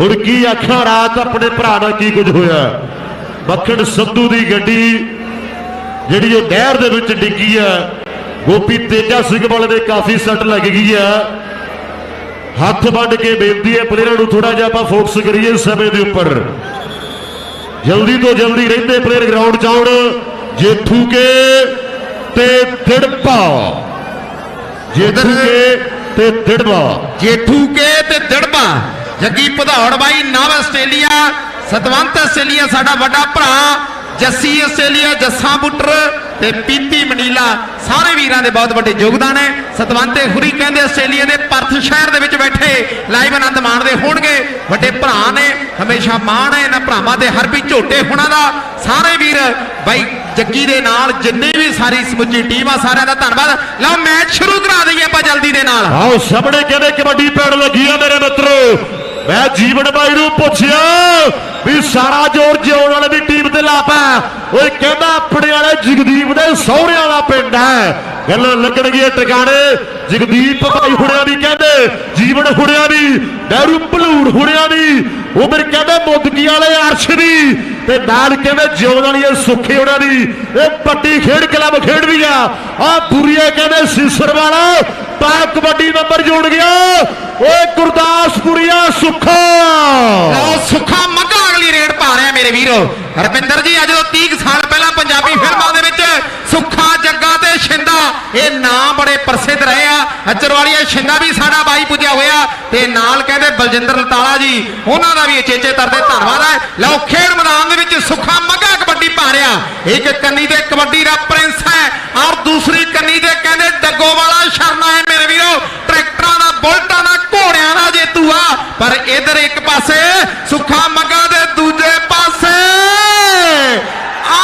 ਹੁਣ ਕੀ ਆਖਾਂ ਰਾਤ ਆਪਣੇ ਭਰਾ ਨਾਲ ਕੀ ਕੁਝ ਹੋਇਆ? ਮੱਖਣ ਸੰਧੂ ਦੀ ਗੱਡੀ ਜਿਹੜੀ ਉਹ ਨਹਿਰ ਦੇ ਵਿੱਚ ਡਿੱਗੀ ਆ। ਗੋਪੀ ਤੇਜਾ ਸਿੰਘ ਵਾਲੇ ਦੇ ਕਾਫੀ ਸੱਟ ਲੱਗ ਗਈ ਆ। ਹੱਥ ਵੱਢ ਕੇ ਬੇਨਤੀ ਹੈ ਪਲੇਅਰਾਂ ਨੂੰ ਥੋੜਾ ਜਿਹਾ ਆਪਾਂ ਫੋਕਸ ਕਰੀਏ ਸਮੇਂ ਦੇ ਉੱਪਰ। ਜਲਦੀ ਤੋਂ ਜਲਦੀ ਰਹਿੰਦੇ ਪਲੇਅਰ ਗਰਾਊਂਡ 'ਚ ਆਉਣ। ਜੇਠੂ ਕੇ ਤੇ ਦਿੜਪਾ ਜੇਠੂ ਕੇ ਤੇ ਦਿੜਪਾ ਜੇਠੂ ਕੇ ਤੇ ਦਿੜਬਾ। ਜੱਗੀ ਭਦੌੜ ਬਾਈ, ਨਵ ਆਸਟ੍ਰੇਲੀਆ, ਸਤਵੰਤ ਆਸਟ੍ਰੇਲੀਆ, ਸਾਡਾ ਵੱਡਾ ਭਰਾ, ਜੱਸੀ ਆਸਟ੍ਰੇਲੀਆ, ਜੱਸਾ ਬੁੱਟਰ ਤੇ ਪੀਪੀ ਮਨੀਲਾ, ਸਾਰੇ ਵੀਰਾਂ ਦੇ ਬਹੁਤ ਵੱਡੇ ਯੋਗਦਾਨ ਹੈ। ਸਤਵੰਤੇ ਹੁਰੀ ਕਹਿੰਦੇ ਆਸਟ੍ਰੇਲੀਆ ਦੇ ਪਰਥ ਸ਼ਹਿਰ ਦੇ ਵਿੱਚ ਬੈਠੇ, ਲਾਈਵ ਆਨੰਦ ਮਾਣਦੇ ਹੋਣਗੇ। ਵੱਡੇ ਭਰਾ ਨੇ, ਹਮੇਸ਼ਾ ਮਾਣ ਹੈ ਇਹਨਾਂ ਭਰਾਵਾਂ ਦੇ ਵੀ ਝੋਟੇ ਹੋਣਾ ਦਾ। ਸਾਰੇ ਵੀਰ, ਬਾਈ ਜੱਗੀ ਦੇ ਨਾਲ ਜਿੰਨੇ ਵੀ ਸਾਰੀ ਸਮੁੱਚੀ ਟੀਮ ਆ, ਸਾਰਿਆਂ ਦਾ ਧੰਨਵਾਦ। ਲਓ, ਮੈਚ ਸ਼ੁਰੂ ਕਰਾ ਦਈਏ ਆਪਾਂ ਜਲਦੀ ਦੇ ਨਾਲ। ਆਓ, ਸਾਹਮਣੇ ਕਹਿੰਦੇ ਕਬੱਡੀ ਪੈਣ ਲੱਗੀ ਆ ਮੇਰੇ ਮਿੱਤਰੋ। ਮੈਂ ਜੀਵਨ ਬਾਈ ਨੂੰ ਪੁੱਛਿਆ ਵੀ ਸਾਰਾ ਜ਼ੋਰ ਜਿਉਣ ਵਾਲੇ ਦੀ ਟੀਮ ਤੇ ਲਾਪਾ ਓਏ ਕਹਿੰਦਾ ਆਪਣੇ ਵਾਲੇ ਜਗਦੀਪ ਦੇ ਸਹੁਰਿਆਂ ਦਾ ਪਿੰਡ ਹੈ। ਗੱਲ ਲੱਗਣਗੇ ਟਿਕਾਣੇ। ਜਗਦੀਪ ਭਾਈ ਹੁਣਿਆਂ ਦੀ ਕਹਿੰਦੇ, ਜੀਵਨ ਹੁਣਿਆਂ ਦੀ, ਡੈਰੂ ਭਲੂੜ ਹੁਣਿਆਂ ਦੀ। ਉਮਰ ਕਹਿੰਦੇ ਮੁੱਦਕੀ ਵਾਲੇ ਅਰਸ਼ ਦੀ, ਤੇ ਨਾਲ ਕਹਿੰਦੇ ਜਿਉਣ ਵਾਲੀ ਇਹ ਸੁੱਖੇ ਉਹਨਾਂ ਦੀ। ਇਹ ਪੱਟੀ ਖੇਡ ਕਲੱਬ ਖੇਡਦੀ ਆ। ਆ ਬੁਰੀਏ ਕਹਿੰਦੇ ਸੀਸਰ ਵਾਲਾ, ਤਾਂ ਕਬੱਡੀ ਨੰਬਰ ਜੋੜ ਗਿਆ। ਓਏ ਗੁਰਦਾਸਪੁਰੀਆ ਸੁੱਖਾ। ਲਓ ਸੁੱਖਾ ਮੱਗਾ ਅਗਲੀ ਰੇਡ ਪਾ ਰਿਹਾ ਮੇਰੇ ਵੀਰੋ। ਹਰਪਿੰਦਰ ਜੀ ਅੱਜ ਤੋਂ 30 ਕੁ ਸਾਲ ਪਹਿਲਾਂ ਪੰਜਾਬੀ ਫਿਲਮਾਂ ਦੇ ਵਿੱਚ ਸੁੱਖਾ ਜੱਗਾ ਤੇ ਇਹ ਨਾਂ ਬੜੇ ਪ੍ਰਸਿੱਧ ਰਹੇ ਆ। ਅਚਰ ਵਾਲੀਆ ਸ਼ਿੰਦਾ ਵੀ ਸਾਡਾ ਬਾਈ ਪੁੱਜਿਆ ਹੋਇਆ ਤੇ ਨਾਲ ਕਹਿੰਦੇ ਬਲਜਿੰਦਰ ਲਤਾਲਾ ਜੀ, ਉਹਨਾਂ ਦਾ ਵੀ ਚੇਚੇ ਤਰਦੇ ਧੰਨਵਾਦ ਹੈ ਲਓ, ਖੇਡ ਮੈਦਾਨ ਦੇ ਵਿੱਚ ਸੁੱਖਾ ਮੱਗਾ ਕਬੱਡੀ ਪਾ ਇੱਕ ਕੰਨੀ ਤੇ ਕਬੱਡੀ ਦਾ ਪ੍ਰਿੰਸ ਹੈ ਔਰ ਦੂਸਰੀ ਕੰਨੀ ਤੇ ਕਹਿੰਦੇ ਡੱਗੋ ਵਾਲਾ ਸ਼ਰਮਾ ਹੈ ਮੇਰੇ ਵੀਰੋ। ਟਰੈਕਟਰਾਂ ਦਾ ਬੁਲਟਾਂ ਦਾ ਘੋੜਿਆਂ ਦਾ ਜੇਤੂ ਆ। ਪਰ ਇਧਰ ਇੱਕ ਪਾਸੇ ਸੁੱਖਾ ਮੱਗਾ ਦੇ ਦੂਜੇ ਪਾਸੇ ਆ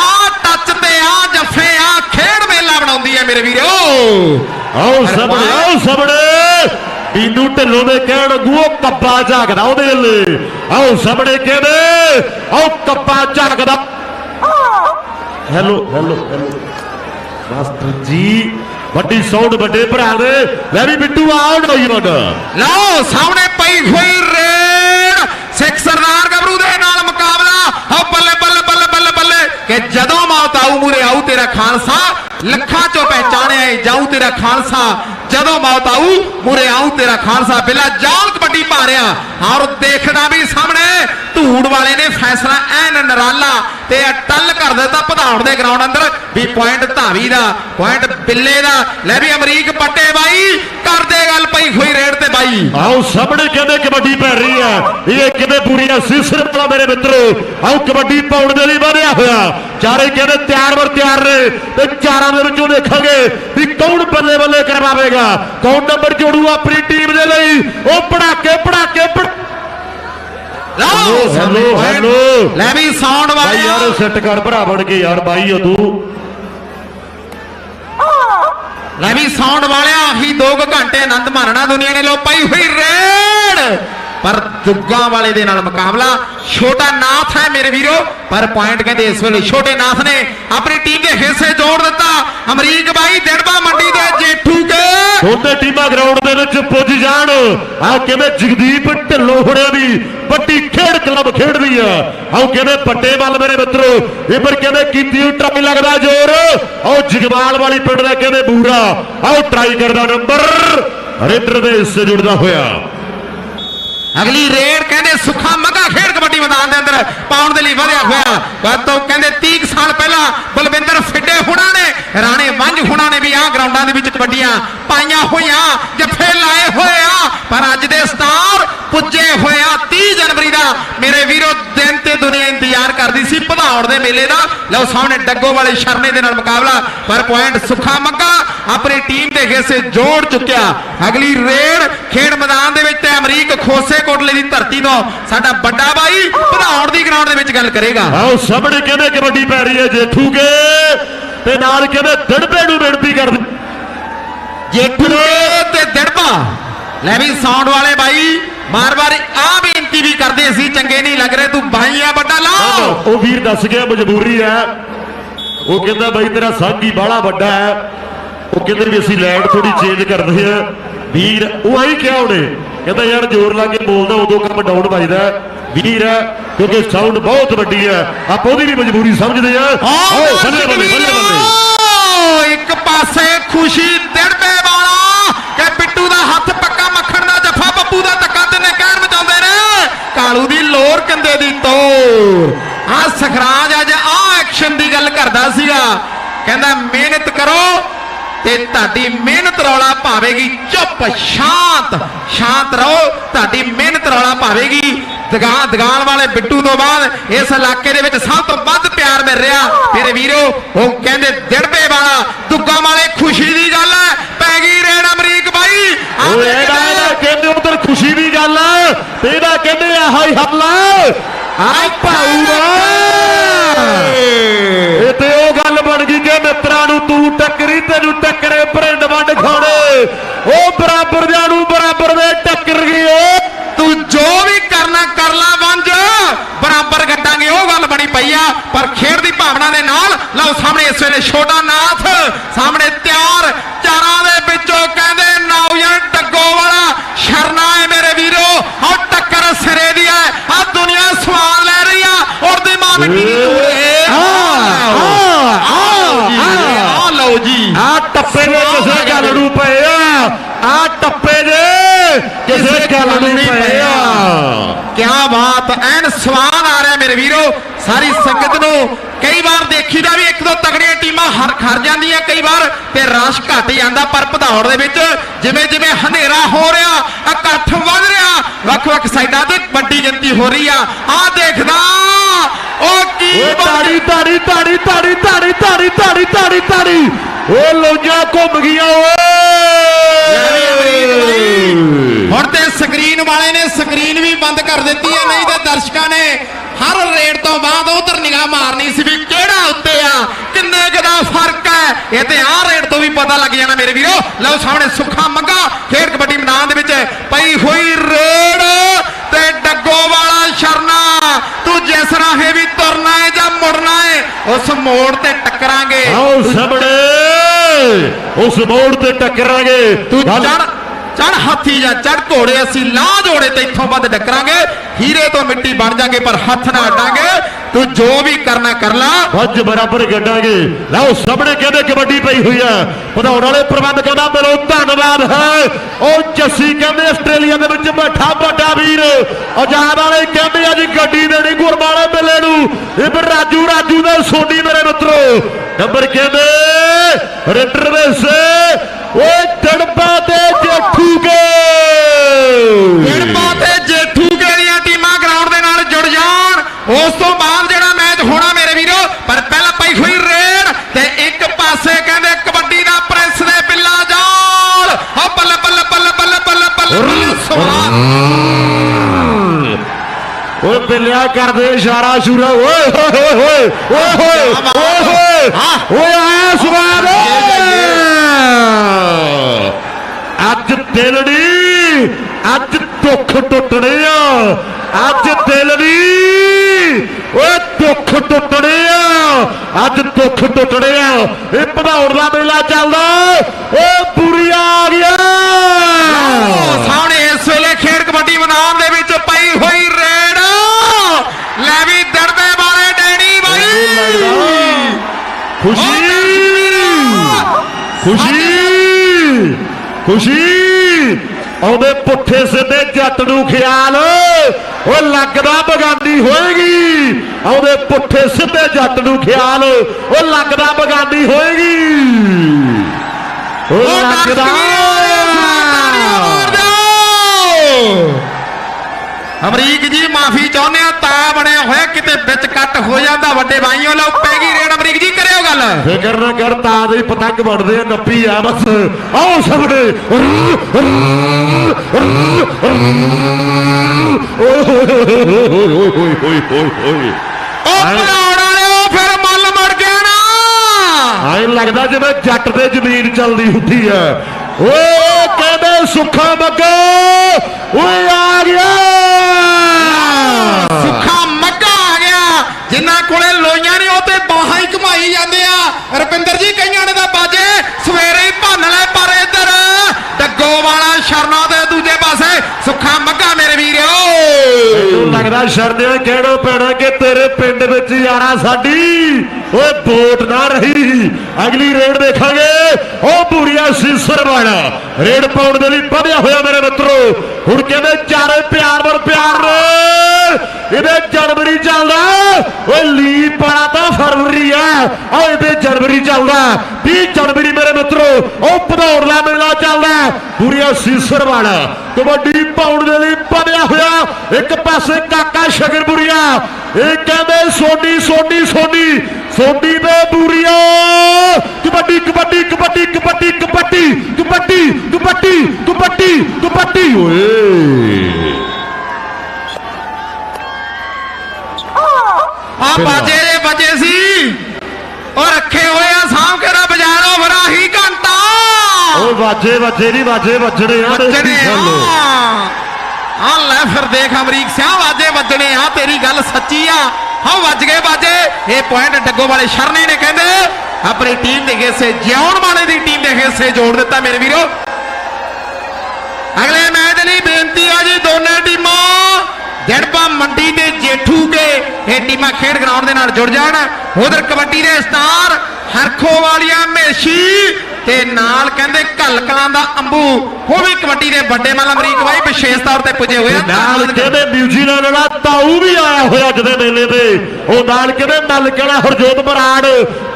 ਆ ਟੱਚ ਤੇ ਆ ਜੱਫੇ ਆ ਖੇਡ ਮੇਲਾ ਬਣਾਉਂਦੀ ਹੈ ਮੇਰੇ ਵੀਰੋ। ਆਓ ਸਾਹਮਣੇ ਆਓ ਸਾਹਮਣੇ। ਬੀਨੂ ਢਿੱਲੋਂ ਦੇ ਕਹਿਣ ਗੂਓ ਕੱਪਾ ਝਾਕਦਾ ਉਹਦੇ ਲਈ ਆਓ ਸਾਹਮਣੇ ਕਹਿੰਦੇ ਆਓ ਕੱਪਾ ਝਾਕਦਾ। Hello hello hello master ji ਵੱਡੀ ਸਾਊਂਡ ਵੱਡੇ ਭਰਾ ਦੇ। ਲੈ ਵੀ ਬਿੱਟੂ ਆਉਣ ਮਨ ਲਓ ਸਾਹਮਣੇ ਪਈ ਹੋਈ ਰੇਡ। ਸਿੱਖ ਸਰਦਾਰ ਗੱਭਰੂ ਦੇ ਨਾਲ ਮੁਕਾਬਲਾ। ਹੋ ਬੱਲੇ ਕਿ ਜਦੋਂ ਮੌਤ ਆਊ ਮੂਰੇ ਆਊ ਤੇਰਾ ਖਾਲਸਾ ਲੱਖਾਂ ਚੋਂ ਪਹਿਚਾਣਿਆ ਏ ਜਾਊ ਤੇਰਾ ਖਾਲਸਾ ਜਦੋਂ ਮੌਤ ਆਊ ਮੂਰੇ ਆਊ ਤੇਰਾ ਖਾਲਸਾ ਬਿਲਾ ਜਾਨ ਕਬੱਡੀ ਪਾ ਰਿਹਾ ਔਰ ਦੇਖਣਾ ਵੀ ਸਾਹਮਣੇ, ਧੂੜ ਵਾਲੇ ਨੇ ਫੈਸਲਾ ਐਨ ਨਰਾਲਾ ਤੇ ਟੱਲ ਕਰ ਦਿੱਤਾ ਪਧਾਉਣ ਦੇ ਗਰਾਊਂਡ ਅੰਦਰ ਵੀ ਪੁਆਇੰਟ ਧਾਵੀ ਦਾ ਪੁਆਇੰਟ ਬਿੱਲੇ ਦਾ। ਲੈ ਵੀ ਅਮਰੀਕ ਪੱਟੇ ਬਾਈ ਕਰਦੇ ਗੱਲ ਪਈ ਹੋਈ ਰੇਡ ਤੇ ਬਾਈ। ਆਓ ਸਾਹਮਣੇ ਕਹਿੰਦੇ ਕਬੱਡੀ ਪੈ ਰਹੀ ਹੈ। ਇਹ ਕਿਵੇਂ ਪੂਰੀ ਆ ਵਾਲਾ ਮੇਰੇ ਮਿੱਤਰੋ। ਆਓ ਕਬੱਡੀ ਪਾਉਣ ਦੇ ਲਈ ਵਧਿਆ ਹੋਇਆ। ਚਾਰੇ ਕਹਿੰਦੇ ਤਿਆਰ ਵਰ ਤਿਆਰ ਨੇ ਤੇ ਚਾਰਾਂ ਦੇ ਵਿੱਚੋਂ ਦੇਖਾਂਗੇ ਵੀ ਕੌਣ ਬੱਲੇ ਬੱਲੇ ਕਰਵਾਵੇਗਾ। ਕੌਣ ਨੰਬਰ ਜੋੜੂ ਆਪਣੀ ਟੀਮ ਦੇ ਲਈ? ਉਹ ਪੜਾਕੇ ਪੜਾਕੇ ਲਓ ਹੈਲੋ ਹੈਲੋ ਲੈ ਵੀ ਸਾਊਂਡ ਬਾਈ ਯਾਰ ਵਾਲਿਆ ਸੈੱਟ ਕਰ ਭਰਾ ਬਣ ਕੇ ਯਾਰ ਬਾਈ ਉਹ ਤੂੰ। ਲੈ ਵੀ ਸਾਊਂਡ ਵਾਲਿਆ ਆਹੀ 2 ਘੰਟੇ ਆਨੰਦ ਮਾਣਨਾ ਦੁਨੀਆ ਨੇ ਲੋ ਪਈ ਹੋਈ ਰੇਡ। ਪਰ ਦੁੱਗਾ ਵਾਲੇ ਦੇ ਨਾਲ ਮੁਕਾਬਲਾ ਛੋਟਾ ਨਾਥ ਹੈ ਮੇਰੇ ਵੀਰੋ। ਪਰ ਪੁਆਇੰਟ ਕਹਿੰਦੇ ਇਸ ਵੇਲੇ ਛੋਟੇ ਨਾਥ ਨੇ ਆਪਣੀ ਟੀਮ ਦੇ ਹਿੱਸੇ ਜੋੜ ਦਿੱਤਾ। ਅਮਰੀਕ ਬਾਈ, ਦਿੜਬਾ ਮੰਡੀ ਦੇ ਜੇਠੂ ਕੇ। ਦੋਨੇ ਟੀਮਾਂ ਗਰਾਊਂਡ ਦੇ ਵਿੱਚ ਪੁੱਜ ਜਾਣ। ਆਹ ਕਿਵੇਂ ਜਗਦੀਪ ਢਿੱਲੋਂ ਹੁਣਿਆਂ ਦੀ ਵੱਡੀ ਖੇਡ ਕਲੱਬ ਖੇਡਦੀ ਆ। ਆਹ ਕਿਵੇਂ ਪੱਟੇ ਵੱਲ ਮੇਰੇ ਮਿੱਤਰੋ ਇੱਧਰ ਕਹਿੰਦੇ ਕੀਤੀ ਟਰਾਈ ਲੱਗਦਾ ਜ਼ੋਰ। ਆਓ ਜਗਵਾਲ ਵਾਲੀ ਪਿੰਡ ਦਾ ਕਿਵੇਂ ਬੂਰਾ। ਆਓ ਟਰਾਈ ਕਰਦਾ ਨੰਬਰ ਹਰਿੰਦਰ ਦੇ ਹਿੱਸੇ ਜੁੜਦਾ ਹੋਇਆ। ਅਗਲੀ ਰੇਡ ਕਹਿੰਦੇ ਸੁੱਖਾ ਮੱਗਾ ਖੇਡ ਕਬੱਡੀ ਮੈਦਾਨ ਦੇ ਅੰਦਰ ਪਾਉਣ ਦੇ ਲਈ ਵਧਿਆ ਹੋਇਆ। ਕਦੋਂ ਕਹਿੰਦੇ 30 ਸਾਲ ਪਹਿਲਾਂ ਬਲਵਿੰਦਰ ਫਿੱਡੇ ਹੁਣਾਂ ਨੇ, ਰਾਣੇ ਵੰਜ ਹੁਣਾਂ ਨੇ ਵੀ ਆਹ ਗਰਾਊਂਡਾਂ ਦੇ ਵਿੱਚ ਕਬੱਡੀਆਂ ਪਾਈਆਂ ਹੋਈਆਂ ਜੱਫੇ ਲਾਏ ਹੋਏ ਆ। ਪਰ ਅੱਜ ਦੇ ਸਟਾਰ ਪੁੱਜੇ ਹੋਇਆ 30 ਜਨਵਰੀ ਦਾ। ਮੇਰੇ ਵੀਰੋ, ਦਿਨ ਤੇ ਦੁਨੀਆ ਇੰਤਜ਼ਾਰ ਕਰਦੀ ਸੀ ਭਦੌੜ ਦੇ ਮੇਲੇ ਦਾ। ਲਓ ਸਾਹਮਣੇ ਡੱਗੋ ਵਾਲੇ ਸ਼ਰਨੇ ਦੇ ਨਾਲ ਮੁਕਾਬਲਾ। ਪਰ ਪੁਆਇੰਟ ਸੁੱਖਾ ਮੱਗਾ ਆਪਣੀ ਟੀਮ ਦੇ ਹਿੱਸੇ ਜੋੜ ਚੁੱਕਿਆ। ਅਗਲੀ ਰੇਡ ਖੇਡ ਮੈਦਾਨ ਦੇ ਵਿੱਚ ਤੇ ਅਮਰੀਕ ਖੋਸੇ ਕੋਟਲੇ ਦੀ ਧਰਤੀ ਤੋਂ ਸਾਡਾ ਵੱਡਾ ਬਾਈ ਭਦੌੜ ਦੀ ਗਰਾਊਂਡ ਦੇ ਵਿੱਚ ਗੱਲ ਕਰੇਗਾ। ਆਹ ਸਾਹਮਣੇ ਕਹਿੰਦੇ ਕਬੱਡੀ ਪੈ ਰਹੀ ਹੈ ਜੇਠੂ ਕੇ ਤੇ ਨਾਲ ਕਹਿੰਦੇ ਦਿੜਬੇ ਨੂੰ ਬੇਨਤੀ ਕਰਦੇ ਜੇਠੂ ਤੇ ਦਿੜਬਾ। ਲੈ ਵੀ ਸਾਊਂਡ ਵਾਲੇ ਬਾਈ ਮਾਰ-ਮਾਰ ਆ ਬੇਨਤੀ ਵੀ ਕਰਦੇ ਸੀ ਚੰਗੇ ਨਹੀਂ ਲੱਗ ਰਹੇ ਤੂੰ ਬਾਈ ਆ ਵੱਡਾ ਲਾ। ਉਹ ਵੀਰ ਦੱਸ ਗਿਆ ਮਜਬੂਰੀ ਹੈ। ਉਹ ਕਹਿੰਦਾ ਬਾਈ ਤੇਰਾ ਸੰਗ ਹੀ ਬਾਹਲਾ ਵੱਡਾ ਹੈ। ਉਹ ਕਹਿੰਦੇ ਵੀ ਅਸੀਂ ਲੈਂਡ ਥੋੜੀ ਚੇਂਜ ਕਰਦੇ ਆ ਵੀਰ ਉਹ ਆਈ ਕਿਹਾ ਉਹਨੇ। ਕਹਿੰਦਾ ਯਾਰ ਜ਼ੋਰ ਲਾ ਕੇ ਬੋਲਦਾ ਉਦੋਂ ਕੰਮ ਡਾਊਨ ਵੱਜਦਾ। ਵੀਰ ਹੈ ਕਿਉਂਕਿ ਸਾਊਂਡ ਬਹੁਤ ਵੱਡੀ ਹੈ। ਆਪਾਂ ਉਹਦੀ ਵੀ ਮਜਬੂਰੀ ਸਮਝਦੇ ਆ। ਆਓ ਬੱਲੇ ਬੱਲੇ ਬੱਲੇ ਬੱਲੇ। ਇੱਕ ਪਾਸੇ ਖੁਸ਼ੀ ਦਿੜਬੇ ਵਾਲਾ ਕਿ ਬਿੱਟੂ ਦਾ ਹੱਥ ਪੱਕਾ ਮੱਖਣ ਦਾ ਜੱਫਾ ਬੱਬੂ ਦਾ ਧੱਕਾ ਤਿੰਨੇ ਕਹਿਣ ਮਚਾਉਂਦੇ ਨੇ। ਕਾਲੂ ਦੀ ਲੋਰ ਕੰਦੇ ਦੀ ਤੋਰ। ਆ ਸਖਰਾਜ ਅੱਜ ਆ ਐਕਸ਼ਨ ਦੀ ਗੱਲ ਕਰਦਾ ਸੀਗਾ। ਕਹਿੰਦਾ ਤੇ ਤੁਹਾਡੀ ਮਿਹਨਤ ਰੌਲਾ ਪਾਵੇਗੀ। ਚੁੱਪ ਸ਼ਾਂਤ ਸ਼ਾਂਤ ਰਹੋ। ਤੁਹਾਡੀ ਮਿਹਨਤ ਰੌਲਾ ਪਾਵੇਗੀ। ਦਗਾਨ ਦਗਾਨ ਵਾਲੇ ਬਿੱਟੂ ਤੋਂ ਬਾਅਦ ਇਸ ਇਲਾਕੇ ਦੇ ਵਿੱਚ ਸਭ ਤੋਂ ਵੱਧ ਪਿਆਰ ਮਿਲ ਰਿਹਾ। ਮੇਰੇ ਵੀਰੋ ਉਹ ਕਹਿੰਦੇ ਦਿੜਬੇ ਵਾਲਾ ਦੁੱਗਾ ਵਾਲੇ ਖੁਸ਼ੀ ਦੀ ਗੱਲ ਹੈ। ਪੈ ਗਈ ਰੇਡ ਅਮਰੀਕ ਬਾਈ। ਓਏ ਇਹਦਾ ਕਹਿੰਦੇ ਉਧਰ ਖੁਸ਼ੀ ਦੀ ਗੱਲ ਹੈ। ਤੇ ਇਹਦਾ ਕਹਿੰਦੇ ਆਹ ਹੀ ਹੱਲਾ ਆ ਪਾਉਗਾ ਇਹ ਤੇ ਉਹ ਗੱਲ ਬਣ ਗਈ ਕਿ ਮਿੱਤਰਾਂ ਨੂੰ ਤੂੰ ਟੱਕਰੀ ਤੈਨੂੰ ਟੱਕਰੇ ਭਰਿੰਡ ਵੰਡ ਖਾਣੇ ਉਹ ਬਰਾਬਰ ਦਿਆਂ ਨੂੰ ਬਰਾਬਰ ਦੇ ਟੱਕਰ ਗਏ ਤੂੰ ਜੋ ਵੀ ਕਰਨਾ ਕਰ ਲਾ ਵੰਜ ਬਰਾਬਰ ਗੱਡਾਂਗੇ ਉਹ ਗੱਲ ਬਣੀ ਪਈ ਆ ਪਰ ਖੇਡ ਦੀ ਭਾਵਨਾ ਦੇ ਨਾਲ ਲਓ ਸਾਹਮਣੇ ਇਸ ਵੇਲੇ ਛੋਟਾ ਨਾਥ ਸਾਹਮਣੇ ਤਿਆਰ ਚਾਰਾਂ ਦੇ ਵਿੱਚੋਂ ਕਹਿੰਦੇ ਨੌਜਵਾਨ ਡੱਗੋ ਵਾਲਾ ਸ਼ਰਨਾ ਹੈ ਮੇਰੇ ਵੀਰੋ ਆ ਟੱਕਰ ਸਿਰੇ ਦੀ ਹੈ ਆ ਦੁਨੀਆ ਸਵਾਲ ਲੈ ਰਹੀ ਆ ਔਰ ਦੀ ਮਾਂ ਮਿੱਟੀ ਦੀ ਧੂੜ ਏ ਆ, ਆ, ਆ, ਆ ਲਓ ਜੀ ਆ ਟੱਪੇ ਦੇ ਕਿਸੇ ਗੱਲ ਨੂੰ ਪਏ ਆ। ਆ ਟੱਪੇ ਦੇ ਕਿਸੇ ਗੱਲ ਨੂੰ ਪਏ ਆ। ਕਿਆ ਬਾਤ ਐਨ ਸਵਾਦ ਆ ਰਿਹਾ ਮੇਰੇ ਵੀਰੋ। ਸਾਰੀ ਸੰਗਤ ਨੂੰ ਕਈ ਵਾਰ ਦੇਖੀਦਾ ਵੀ ਇੱਕ ਦੋ ਤਗੜੀਆਂ ਟੀਮਾਂ ਹਰ ਖਰ ਜਾਂਦੀਆਂ ਕਈ ਵਾਰ ਤੇ ਰਸ਼ ਘਟ ਜਾਂਦਾ ਪਰ ਭਦੌੜ ਦੇ ਵਿੱਚ ਜਿਵੇਂ ਜਿਵੇਂ ਹਨੇਰਾ ਹੋ ਰਿਹਾ ਇਕੱਠ ਵੱਧ ਰਿਹਾ ਵੱਖ-ਵੱਖ ਸਾਈਡਾਂ ਤੇ ਵੱਡੀ ਗਿਣਤੀ ਹੋ ਰਹੀ ਆ। ਆ ਦੇਖਦਾ ਉਹ ਕੀ ਤਾੜੀ ਤਾੜੀ ਤਾੜੀ ਤਾੜੀ ਤਾੜੀ ਤਾੜੀ ਤਾੜੀ ਤਾੜੀ ਤਾੜੀ। ਓ ਲੋਈਆਂ ਘੁੰਮ ਗਈਆਂ ਓਏ। ਹੁਣ ਤੇ ਸਕਰੀਨ ਵਾਲੇ ਨੇ ਸਕਰੀਨ ਵੀ ਬੰਦ ਕਰ ਦਿੱਤੀ ਹੈ ਨਹੀਂ ਤੇ ਦਰਸ਼ਕਾਂ ਨੇ ਹਰ ਰੇਡ ਤੋਂ ਬਾਅਦ ਉਧਰ ਨਿਗਾਹ ਮਾਰਨੀ ਸੀ ਵੀ ਕਿਹੜਾ ਉੱਤੇ ਆ ਕਿੰਨੇ ਕੁ ਦਾ ਫ਼ਰਕ ਹੈ? ਇਹ ਤੇ ਆਹ ਰੇਡ ਤੋਂ ਵੀ ਪਤਾ ਲੱਗ ਜਾਣਾ ਮੇਰੇ ਵੀਰੋ। ਲਓ ਸਾਹਮਣੇ ਸੁੱਖਾ ਮੰਗਾ ਖੇਡ ਕਬੱਡੀ ਮੈਦਾਨ ਦੇ ਵਿੱਚ ਪਈ ਹੋਈ ਰੇਡ ਤੇ ਡੱਗੋ ਵਾਲਾ ਸ਼ਰਨਾ। ਤੂੰ ਜਿਸ ਰਾਹੇ ਵੀ ਤੁਰਨਾ ਹੈ ਜਾਂ ਮੁੜਨਾ ਹੈ ਉਸ ਮੋੜ ਤੇ ਟੱਕਰਾਂਗੇ। ਆਓ ਸਾਹਮਣੇ। ਉਸ ਮੋੜ ਤੇ ਟੱਕਰਾਂਗੇ ਤੂੰ ਗੱਲ- ਚੜ ਚੜ ਹਾਥੀ ਜਾਂ ਚੜ ਘੋੜੇ ਅਸੀਂ ਲਾਹ ਜੋੜੇ ਤੇ ਇੱਥੋਂ ਵੱਧ ਡੱਕਰਾਂਗੇ ਹੀਰੇ ਤੋਂ ਮਿੱਟੀ ਬਣ ਜਾਗੇ ਪਰ ਹੱਥ ਨਾ ਅਡਾਂਗੇ ਤੂੰ ਜੋ ਵੀ ਕਰਨਾ ਕਰ ਲਾ ਵੱਜ ਬਰਾਬਰ ਗੱਡਾਂਗੇ ਲਓ ਸਾਹਮਣੇ ਕਹਿੰਦੇ ਕਬੱਡੀ ਪਈ ਹੋਈ ਆ ਵਧਾਉਣ ਵਾਲੇ ਪ੍ਰਬੰਧਕਾਂ ਦਾ ਮੇਰੋ ਧੰਨਵਾਦ ਹੈ ਉਹ ਜੱਸੀ ਕਹਿੰਦੇ ਆਸਟ੍ਰੇਲੀਆ ਦੇ ਵਿੱਚ ਬੈਠਾ ਵੱਡਾ ਵੀਰ ਆਜ਼ਾਦ ਵਾਲੇ ਕਹਿੰਦੇ ਅੱਜ ਗੱਡੀ ਦੇਣੀ ਗੁਰਮਾਲੇ ਮੇਲੇ ਨੂੰ ਇਹ ਰਾਜੂ ਰਾਜੂ ਦੇ ਸੋਨੀ ਮੇਰੇ ਮਿੱਤਰੋ ਨੰਬਰ ਕਹਿੰਦੇ ਰੰਡਰਵੇ ਸੇ ਓਏ ਤੜਪਾ ਤੇ ਜੱਠੂ ਕੇ। ਕਰਦੇ ਇਸ਼ਾਰਾ ਸ਼ੂਰਾ। ਓਏ ਹੋਏ ਹੋਏ ਓਏ ਹੋਏ ਓਏ ਹੋਏ ਓਏ ਆਇਆ ਸਵਾਦ। ਅੱਜ ਦਿਲ ਨੀ, ਅੱਜ ਦੁੱਖ ਟੁੱਟਣੇ ਆ। ਅੱਜ ਦਿਲ ਨੀ, ਓਏ ਦੁੱਖ ਟੁੱਟਣੇ ਆ। ਅੱਜ ਦੁੱਖ ਟੁੱਟਣੇ ਆ। ਇਹ ਭਦੌੜ ਦਾ ਮੇਲਾ ਚੱਲਦਾ। ਓ ਬੁਰੀਆ ਆ ਗਿਆ ਸਾਹਮਣੇ ਇਸ ਵੇਲੇ ਖੇਡ ਕਬੱਡੀ ਮੈਦਾਨ ਦੇ ਵਿੱਚ ਪਈ ਹੋਈ ਰੇਡ ਲੈ ਵੀ ਦੜਬੇ ਵਾਲੇ ਡੈਣੀ ਬਾਈ ਖੁਸ਼ੀ ਖੁਸ਼ੀ ਖੁਸ਼ੀ? ਆਉਂਦੇ ਪੁੱਠੇ ਸਿੱਧੇ ਜੱਟ ਨੂੰ ਖਿਆਲ। ਉਹ ਲੱਗਦਾ ਬਗਾਨੀ ਹੋਏਗੀ। ਆਉਂਦੇ ਪੁੱਠੇ ਸਿੱਧੇ ਜੱਟ ਨੂੰ ਖਿਆਲ। ਉਹ ਲੱਗਦਾ ਬਗਾਨੀ ਹੋਏਗੀ। ਉਹ ਲੱਗਦਾ ਅਮਰੀਕ ਜੀ ਮਾਫੀ ਚਾਹੁੰਦੇ ਆ ਤਾਂ ਬਣਿਆ ਹੋਇਆ ਕਿਤੇ ਵਿੱਚ ਕੱਟ ਹੋ ਜਾਂਦਾ ਵੱਡੇ ਭਾਈਓ ਲਓ ਪੈ ਗਈ ਰੇਡ ਅਮਰੀਕ ਜੀ ਉਹ ਗੱਲ ਫਿਕਰ ਨਾ ਕਰ ਤਾਂ ਦੇ ਪਤੰਗ ਵੜਦੇ ਆ ਨੱਪੀ ਆ ਬਸ। ਆਓ ਸਾਹਮਣੇ। ਓਏ ਲੱਗਦਾ ਜਿਵੇਂ ਜੱਟ ਦੇ ਜ਼ਮੀਨ ਚੱਲਦੀ ਹੁੰਦੀ ਆ ਓਏ ਕਹਿੰਦੇ ਸੁੱਖਾ ਮੱਗਾ। ਓਏ ਸੁੱਖਾ ਮੱਗਾ ਮੇਰੇ ਵੀਰਿਓ ਮੈਨੂੰ ਲੱਗਦਾ ਸ਼ਰਦਿਆ ਕਹਿਣਾ ਪੈਣਾ ਕਿ ਤੇਰੇ ਪਿੰਡ ਵਿੱਚ ਯਾਰਾ ਸਾਡੀ, ਓਏ ਵੋਟ ਨਾ ਰਹੀ। ਅਗਲੀ ਰੇਡ ਦੇਖਾਂਗੇ। ਉਹ ਬੂਰੀਆ ਸਿਸਰ ਵਾਲਾ। ਰੇਡ ਪਾਉਣ ਦੇ ਲਈ ਵਧਿਆ ਹੋਇਆ ਮੇਰੇ ਮਿੱਤਰੋ। ਹੁਣ ਕਹਿੰਦੇ ਚਾਰੇ ਪਿਆਰ ਵਰ ਪਿਆਰ ਨੇ। ਇਹਦੇ ਜਨਵਰੀ ਚੱਲਦਾ। ਓਏ ਲੀ ਓ ਇਹਦੇ ਜਨਵਰੀ ਚੱਲਦਾ 30 ਜਨਵਰੀ ਮੇਰੇ ਮਿੱਤਰੋ ਉਹ ਭਦੌੜ ਦਾ ਮੇਲਾ ਚੱਲਦਾ ਬੁਰੀਆ ਸੀਸਰ ਵਾਲਾ ਕਬੱਡੀ ਪਾਉਣ ਦੇ ਲਈ ਵਧਿਆ ਹੋਇਆ ਇੱਕ ਪਾਸੇ ਕਾਕਾ ਸ਼ਗਰਪੁਰੀਆ ਇਹ ਕਹਿੰਦੇ ਸੋਨੀ ਸੋਨੀ ਸੋਨੀ ਸੋਨੀ ਦੇ ਬੁਰੀਆ ਕਬੱਡੀ ਕਬੱਡੀ ਕਬੱਡੀ ਕਬੱਡੀ ਕਬੱਡੀ ਕਬੱਡੀ ਕਬੱਡੀ ਕਬੱਡੀ ਕਬੱਡੀ ਓਏ। ਆ ਬਾਜੇ ਬਜੇ ਸੀ। ਉਹ ਰੱਖੇ ਹੋਏ ਆ ਸਾਂਭ ਕੇ ਨਾ ਬਾਜ਼ਾਰੋਂ ਵਰਾਹੀ ਘੰਟਾ। ਓਏ ਵਾਜੇ ਵਾਜੇ ਨਹੀਂ ਵਾਜੇ ਵੱਜਣੇ ਆ ਵੱਜਣੇ। ਆ। ਲੈ ਫਿਰ ਦੇਖ ਅਮਰੀਕ ਸਿਆ ਵਾਜੇ ਵੱਜਣੇ ਆ ਤੇਰੀ ਗੱਲ ਸੱਚੀ ਆ। ਹਾਂ ਵੱਜ ਗਏ ਬਾਜੇ ਇਹ ਪੁਆਇੰਟ ਡੱਗੋ ਵਾਲੇ ਸ਼ਰਨੇ ਨੇ ਕਹਿੰਦੇ ਆਪਣੀ ਟੀਮ ਦੇ ਹਿੱਸੇ ਜਿਉਣ ਵਾਲੇ ਦੀ ਟੀਮ ਦੇ ਹਿੱਸੇ ਜੋੜ ਦਿੱਤਾ ਮੇਰੇ ਵੀਰੋ। ਅਗਲੇ ਮੈਚ ਲਈ ਬੇਨਤੀ ਆ ਜੀ ਦੋਨੇ ਟੀਮਾਂ ਜੜਪਾ ਮੰਡੀ ਦੇ ਜੇਠੂ ਇਹ ਟੀਮਾਂ ਖੇਡ ਗਰਾਊਂਡ ਦੇ ਨਾਲ ਜੁੜ ਜਾਣ। ਉਧਰ ਕਬੱਡੀ ਦੇ ਸਟਾਰ ਹਰਖੋ ਵਾਲੀਆਂ ਮੇਸ਼ੀ ਤੇ ਨਾਲ ਕਹਿੰਦੇ ਘੱਲ ਕਲਾਂ ਦਾ ਅੰਬੂ ਉਹ ਵੀ ਕਬੱਡੀ ਦੇ ਵੱਡੇ ਮੱਲ ਅਮਰੀਕ ਬਾਈ ਵਿਸ਼ੇਸ਼ ਤੌਰ ਤੇ ਪੁੱਜੇ ਹੋਏ ਆ। ਨਾਲ ਕਹਿੰਦੇ ਨਿਊਜ਼ੀਲੈਂਡ ਵਾਲਾ ਤਾਊ ਵੀ ਆਇਆ ਹੋਇਆ ਅੱਜ ਦੇ ਮੇਲੇ ਤੇ ਉਹ ਨਾਲ ਕਹਿੰਦੇ ਕਹਿਣਾ ਹਰਜੋਤ ਬਰਾੜ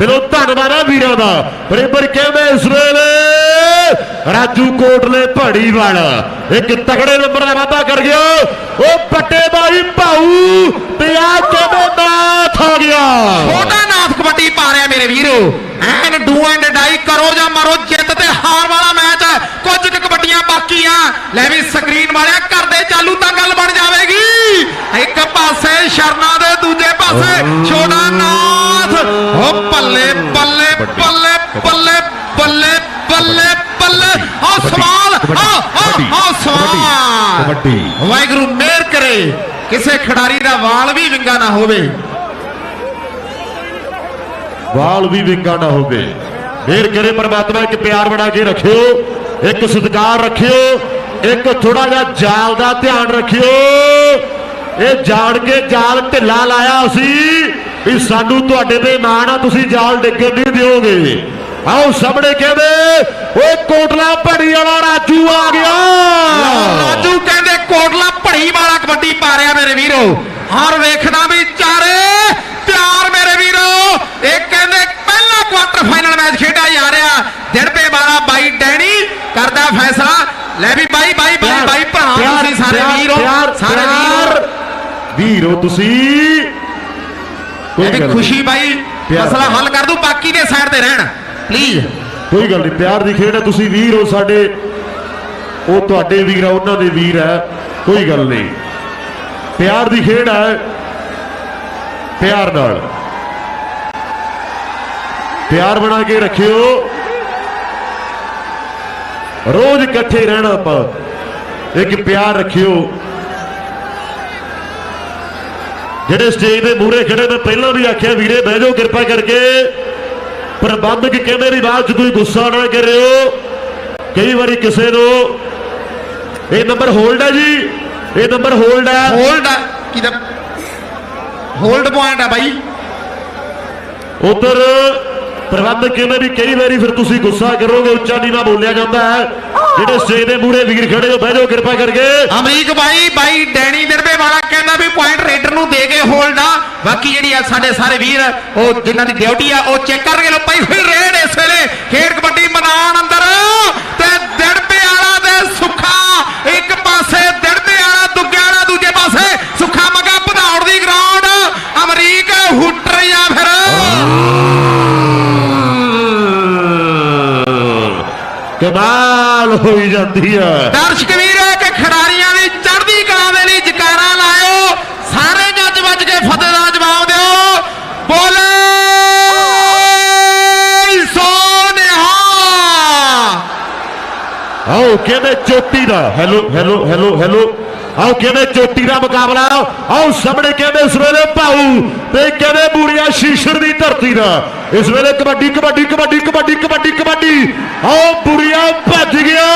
ਦਿਲੋਂ ਧੰਨਵਾਦ ਹੈ ਵੀਰਾਂ ਦਾ। ਬਰੇਬਰ ਕਹਿੰਦੇ ਇਸ ਵੇਲੇ ਰਾਜੂ ਕੋਟਲੇ ਪਹਾੜੀ ਵਾਲਾ ਇੱਕ ਤਗੜੇ ਨੰਬਰ ਦਾ ਵਾਅਦਾ ਕਰ ਗਿਆ। ਉਹ ਪੱਟੇ ਬਾਈ ਭਾਊ ਤੇ ਆ ਕਹਿੰਦੇ ਨਾਥ ਆ ਗਿਆ। ਛੋਟਾ ਨਾਥ ਕਬੱਡੀ ਪਾ ਰਿਹਾ ਮੇਰੇ ਵੀਰੋ। ਐਨ ਡੂ ਐਂਡ ਡਾਈ ਕਰੋ ਜਾਂ ਮਰੋ ਜਿੱਤ ਤੇ ਹਾਰ ਵਾਲਾ ਮੈਚ ਹੈ। ਕੁਝ ਕੁ ਕਬੱਡੀਆਂ ਬਾਕੀ ਆ। ਲੈ ਵੀ ਸਕਰੀਨ ਵਾਲਿਆ ਕਰਦੇ ਚਾਲੂ ਤਾਂ ਗੱਲ ਬਣ ਜਾਵੇਗੀ। ਇੱਕ ਪਾਸੇ ਸ਼ਰਨਾ ਦੇ ਦੂਜੇ ਪਾਸੇ ਛੋਟਾ ਨਾਥ। ਉਹ ਬੱਲੇ ਬੱਲੇ ਬੱਲੇ ਬੱਲੇ ਬੱਲੇ ਬੱਲੇ ਬੱਲੇ। ਆ ਸਵਾਲ ਆ ਆ ਸਵਾਲ। ਕਬੱਡੀ ਵਾਹਿਗੁਰੂ ਮਿਹਰ ਕਰੇ। ਕਿਸੇ ਖਿਡਾਰੀ ਦਾ ਵਾਲ ਵੀ ਵਿੰਗਾ ਨਾ ਹੋਵੇ। ਵਾਲ ਵੀ ਵਿੰਗਾ ਨਾ ਹੋਵੇ। ਫੇਰ ਕਰੇ ਪਰਮਾਤਮਾ ਇੱਕ ਪਿਆਰ ਬਣਾ ਕੇ ਰੱਖਿਓ, ਇੱਕ ਸਤਿਕਾਰ ਰੱਖਿਓ, ਇੱਕ ਥੋੜਾ ਜਿਹਾ ਜਾਲ ਦਾ ਧਿਆਨ ਰੱਖਿਓ। ਇਹ ਜਾਣ ਕੇ ਜਾਲ ਢਿੱਲਾ ਲਾਇਆ ਅਸੀਂ ਵੀ ਸਾਨੂੰ ਤੁਹਾਡੇ ਤੇ ਮਾਣ ਆ, ਤੁਸੀਂ ਜਾਲ ਡਿੱਗਣ ਨਹੀਂ ਦਿਓਗੇ। ਆਓ ਸਾਹਮਣੇ ਕਹਿੰਦੇ, ਓਏ ਕੋਟਲਾ ਭੜੀ ਵਾਲਾ ਰਾਜੂ ਆ ਗਿਆ। ਰਾਜੂ ਕਹਿੰਦੇ, ਕੋਟਲਾ ਭੜੀ ਵਾਲਾ ਕਬੱਡੀ ਪਾ ਰਿਹਾ ਮੇਰੇ ਵੀਰੋ। ਹਰ ਵੇਖਦਾ ਵੀ ਚਾਰੇ ਪਿਆਰ ਮੇਰੇ ਵੀਰੋ ਇਹ ਕਹਿੰਦੇ ਕੁਆਟਰ ਫਾਈਨਲ ਮੈਚ ਖੇਡਿਆ ਜਾ ਰਿਹਾ। ਦਿੜਪੇ ਵਾਲਾ ਬਾਈ ਡੈਣੀ ਕਰਦਾ ਫੈਸਲਾ। ਲੈ ਵੀ ਬਾਈ ਬਾਈ ਬਾਈ ਬਾਈ ਭਰਾ ਤੁਸੀਂ ਸਾਰੇ ਵੀਰੋ ਸਾਰੇ ਵੀਰੋ। ਵੀਰੋ ਤੁਸੀਂ। ਕੋਈ ਵੀ। ਖੁਸ਼ੀ ਬਾਈ। ਮਸਲਾ ਹੱਲ ਕਰ ਦੂ ਬਾਕੀ ਦੇ ਸਾਈਡ ਤੇ ਰਹਿਣ। ਪਲੀਜ਼ ਕੋਈ ਗੱਲ ਨਹੀਂ ਪਿਆਰ ਦੀ ਖੇਡ ਹੈ। ਤੁਸੀਂ ਵੀਰ ਹੋ ਸਾਡੇ। ਉਹ ਤੁਹਾਡੇ ਵੀਰ ਆ ਉਹਨਾਂ ਦੇ ਵੀਰ ਹੈ ਕੋਈ ਗੱਲ ਨਹੀਂ। ਪਿਆਰ ਦੀ ਖੇਡ ਹੈ। ਪਿਆਰ ਨਾਲ। ਪਿਆਰ ਬਣਾ ਕੇ ਰੱਖਿਓ। ਰੋਜ਼ ਇਕੱਠੇ ਰਹਿਣਾ ਆਪਾਂ। ਇੱਕ ਪਿਆਰ ਰੱਖਿਓ। ਜਿਹੜੇ ਸਟੇਜ ਦੇ ਮੂਹਰੇ ਖੜੇ ਮੈਂ ਪਹਿਲਾਂ ਵੀ ਆਖਿਆ ਵੀਰੇ ਬਹਿ ਜਾਓ ਕਿਰਪਾ ਕਰਕੇ। ਪ੍ਰਬੰਧਕ ਕਹਿੰਦੇ ਵੀ ਬਾਅਦ ਚ ਕੋਈ ਗੁੱਸਾ ਨਾ ਕਰਿਓ। ਕਈ ਵਾਰੀ ਕਿਸੇ ਨੂੰ ਇਹ ਨੰਬਰ ਹੋਲਡ ਹੈ ਜੀ। ਇਹ ਨੰਬਰ ਹੋਲਡ ਹੈ ਹੋਲਡ ਕਿਦਾ ਹੋਲਡ ਪੁਆਇੰਟ ਆ ਬਾਈ। ਉਧਰ ਪ੍ਰਬੰਧਕ ਕਹਿੰਦੇ ਵੀ ਕਈ ਵਾਰੀ ਫਿਰ ਤੁਸੀਂ ਗੁੱਸਾ ਕਰੋਗੇ, ਉੱਚਾ ਨੀਵਾ ਬੋਲਿਆ ਜਾਂਦਾ ਹੈ। ਜਿਹੜੇ ਸਟੇਜ ਦੇ ਮੂਹਰੇ ਵੀਰ ਖੜੇ ਹੋ, ਬਹਿ ਜਾਓ, ਕਿਰਪਾ ਕਰਕੇ। ਅਮਰੀਕ ਬਾਈ ਬਾਈ ਡੈਣੀ ਦਿਰਬੇ ਵਾਲਾ ਕਹਿੰਦਾ ਵੀ ਪੁਆਇੰਟ ਰੇਡਰ ਨੂੰ ਦੇ ਕੇ ਹੋਲਡ ਆ। ਬਾਕੀ ਜਿਹੜੀ ਆ ਸਾਡੇ ਸਾਰੇ ਵੀਰ, ਉਹ ਜਿਨ੍ਹਾਂ ਦੀ ਡਿਊਟੀ ਆ, ਉਹ ਚੈੱਕ ਕਰਨਗੇ ਲੋ ਪਈ ਹੋਈ ਰੇਡ ਇਸ ਵੇਲੇ। ਖੇਡ ਕਬੱਡੀ ਮੈਦਾਨ ਅੰਦਰ। ਤੇ ਦਿੜਬੇ ਵਾਲਾ ਦੇ ਸੁੱਖਾ ਇੱਕ ਪਾਸੇ ਦਿੜਬੇ ਵਾਲਾ ਦੁੱਗੇ ਵਾਲਾ ਦੂਜੇ ਪਾਸੇ। ਸੁੱਖਾ ਮਗਾ ਭਦੌੜ ਦੀ ਗਰਾਊਂਡ ਅਮਰੀਕ ਹੁੱਟਰ ਜਾਂ ਫਿਰ। ਕਮਾਲ ਹੋਈ ਜਾਂਦੀ ਹੈ ਦਰਸ਼ਕ ਵੀਰੋ ਕਿ ਖਿਡਾਰੀਆਂ ਦੀ ਚੜ੍ਹਦੀ ਕਲਾ ਦੇ ਲਈ ਜਕਾਰਾ ਲਾਇਓ। ਸਾਰੇ ਗੱਜ ਵੱਜ ਕੇ ਫਤਿਹ ਦਾ ਜਵਾਬ ਦਿਓ। ਬੋਲੇ ਸੋਨਿਹਾ ਆਓ ਕਹਿੰਦੇ ਚੋਟੀ ਦਾ? ਹੈਲੋ ਹੈਲੋ ਹੈਲੋ ਹੈਲੋ ਆਓ ਕਹਿੰਦੇ ਚੋਟੀ ਦਾ ਮੁਕਾਬਲਾ ਆਓ? ਸਾਹਮਣੇ ਕਹਿੰਦੇ ਇਸ ਵੇਲੇ ਭਾਊ ਤੇ ਕਹਿੰਦੇ ਬੂੜੀਆ ਸ਼ੀਸ਼ਰ ਦੀ ਧਰਤੀ ਦਾ? ਇਸ ਵੇਲੇ ਕਬੱਡੀ ਕਬੱਡੀ ਕਬੱਡੀ ਕਬੱਡੀ ਕਬੱਡੀ ਕਬੱਡੀ। ਆਓ ਬੁੜੀਆ ਭੱਜ ਗਿਆ।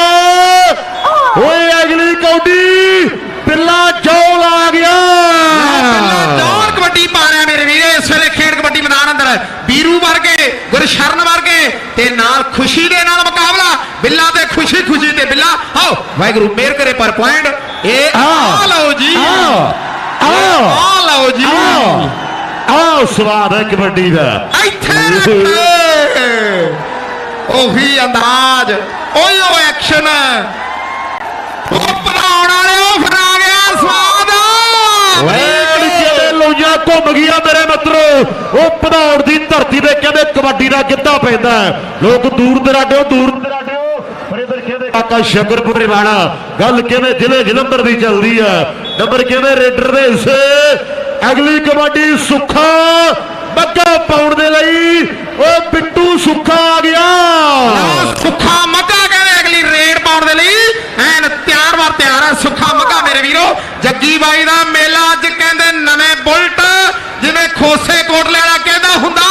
ਓਏ ਅਗਲੀ ਕੌਡੀ ਪਿੱਲਾ ਜੌਲ ਆ ਗਿਆ। ਪਿੱਲਾ ਕਬੱਡੀ ਪਾ ਰਿਹਾ ਮੇਰੇ ਵੀਰੇ। ਇਸ ਵੇਲੇ ਖੇਡ ਕਬੱਡੀ ਮੈਦਾਨ ਅੰਦਰ ਵੀਰੂ ਵਰਗੇ ਗੁਰਸ਼ਰਨ ਵਰਗੇ ਤੇ ਨਾਲ ਖੁਸ਼ੀ ਦੇ ਨਾਲ ਮੁਕਾਬਲਾ। ਬਿੱਲਾ ਤੇ ਖੁਸ਼ੀ ਖੁਸ਼ੀ ਤੇ ਬਿੱਲਾ। ਆਓ ਵਾਹਿਗੁਰੂ ਮੇਰ ਕਰੇ ਪਰ ਪੁਆਇੰਟ। ਇਹ ਆ ਲਓ ਜੀ। ਆ ਲਓ ਜੀ। ਆ ਆਓ ਸਵਾਦ ਹੈ ਕਬੱਡੀ ਦਾ। ਇੱਥੇ ਰੱਖੇ। ਉਹੀ ਅੰਦਾਜ਼ ਓਏ ਓ ਐਕਸ਼ਨ ਉਹ ਪਰਾਉਣ ਵਾਲੇ ਉਹ ਫਿਰ ਆ ਗਿਆ ਸਵਾਦ। ਲੈਣ ਕਿਤੇ ਲੋਈਆਂ ਘੁੰਮ ਮੇਰੇ ਮਿੱਤਰੋ ਉਹ ਪਧੌੜ ਦੀ ਧਰਤੀ ਤੇ ਕਹਿੰਦੇ ਕਬੱਡੀ ਦਾ ਗਿੱਧਾ ਪੈਂਦਾ। ਲੋਕ ਦੂਰ ਦਰਾਡਿਓ ਦੂਰ ਦਰਾਡਿਓ ਪਰ ਇਧਰ ਕਹਿੰਦੇ ਕਾਕਾ ਸ਼ਕਰਪੁਰੇ ਵਾਲਾ ਗੱਲ ਕਿਵੇਂ ਜ਼ਿਲ੍ਹੇ ਜਲੰਧਰ ਦੀ ਚੱਲਦੀ ਆ ਨੰਬਰ ਕਿਵੇਂ ਰੇਡਰ ਦੇ ਹਿੱਸੇ? ਅਗਲੀ ਕਬੱਡੀ ਸੁੱਖਾ ਬੱਗਾ ਪਾਉਣ ਦੇ ਲਈ ਉਹ ਪਿੱਟੂ ਸੁੱਖਾ ਆ ਗਿਆ। ਸੁੱਖਾ ਮੱਗਾ ਕਹਿੰਦੇ ਅਗਲੀ ਰੇਡ ਪਾਉਣ ਦੇ ਲਈ, ਐਨ ਤਿਆਰ ਵਾਰ ਤਿਆਰ ਆ ਸੁੱਖਾ ਮੱਗਾ ਮੇਰੇ ਵੀਰੋ। ਜੱਗੀ ਬਾਈ ਦਾ ਮੇਲਾ ਅੱਜ ਕਹਿੰਦੇ ਨਵੇਂ ਬੁਲਟ, ਜਿਵੇਂ ਖੋਸੇ ਕੋਟਲੇ ਵਾਲਾ ਕਹਿੰਦਾ ਹੁੰਦਾ,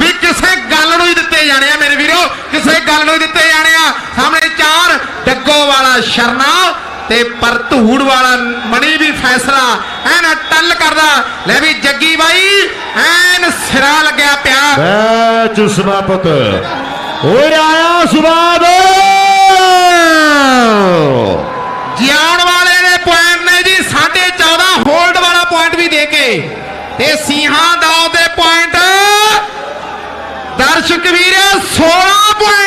ਵੀ ਕਿਸੇ ਗੱਲ ਨੂੰ ਹੀ ਦਿੱਤੇ ਜਾਣੇ ਆ ਮੇਰੇ ਵੀਰੋ, ਕਿਸੇ ਗੱਲ ਨੂੰ ਹੀ ਦਿੱਤੇ ਜਾਣੇ ਆ। ਸਾਹਮਣੇ ਚਾਰ ਡੱਗੋ ਵਾਲਾ ਸ਼ਰਨਾ ਤੇ ਪਰ ਧੂੜ ਵਾਲਾ ਮਣੀ ਵੀ ਫੈਸਲਾ ਐਨ ਟੱਲ ਕਰਦਾ। ਲੈ ਵੀ ਜੱਗੀ ਬਾਈ ਐਨ ਸਿਰਾ ਲੱਗਿਆ ਪਿਆ। ਮੈਚ ਸਮਾਪਤ। ਹੋ ਆਇਆ ਸਵਾਦ ਜਿਆਣ ਵਾਲੇ ਨੇ ਪੁਆਇੰਟ ਨੇ ਜੀ 14.5 ਹੋਲਡ ਵਾਲਾ ਪੁਆਇੰਟ ਵੀ ਦੇ ਕੇ। ਤੇ ਸਿੰਘਾਂ ਦਾ ਦੇ ਪੁਆਇੰਟ। ਦਰਸ਼ਕ ਵੀਰੇ 16 ਪੁਆਇੰਟ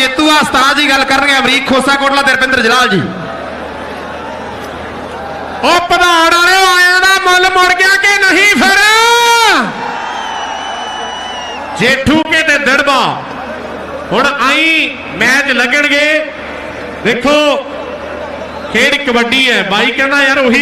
ਜੇਤੂ ਆ, ਉਸਤਾਦ ਜੀ ਗੱਲ ਕਰਨਗੇ, ਅਮਰੀਕ ਖੋਸਾ ਕੋਟਲਾ ਤੇ ਰਪਿੰਦਰ ਜਲਾਲ ਜੀ। ਉਹ ਪਧਾੜ ਵਾਲੇ ਆਇਆਂ ਦਾ ਮੁੱਲ ਮੁੜ ਗਿਆ ਕਿ ਨਹੀਂ ਫਿਰ? ਜੇਠੂ ਕੇ ਤੇ ਦੜਬਾ। ਹੁਣ ਆਈ ਮੈਚ ਲੱਗਣਗੇ। ਦੇਖੋ, ਖੇਡ ਕਬੱਡੀ ਹੈ। ਬਾਈ ਕਹਿੰਦਾ, ਯਾਰ, ਉਹੀ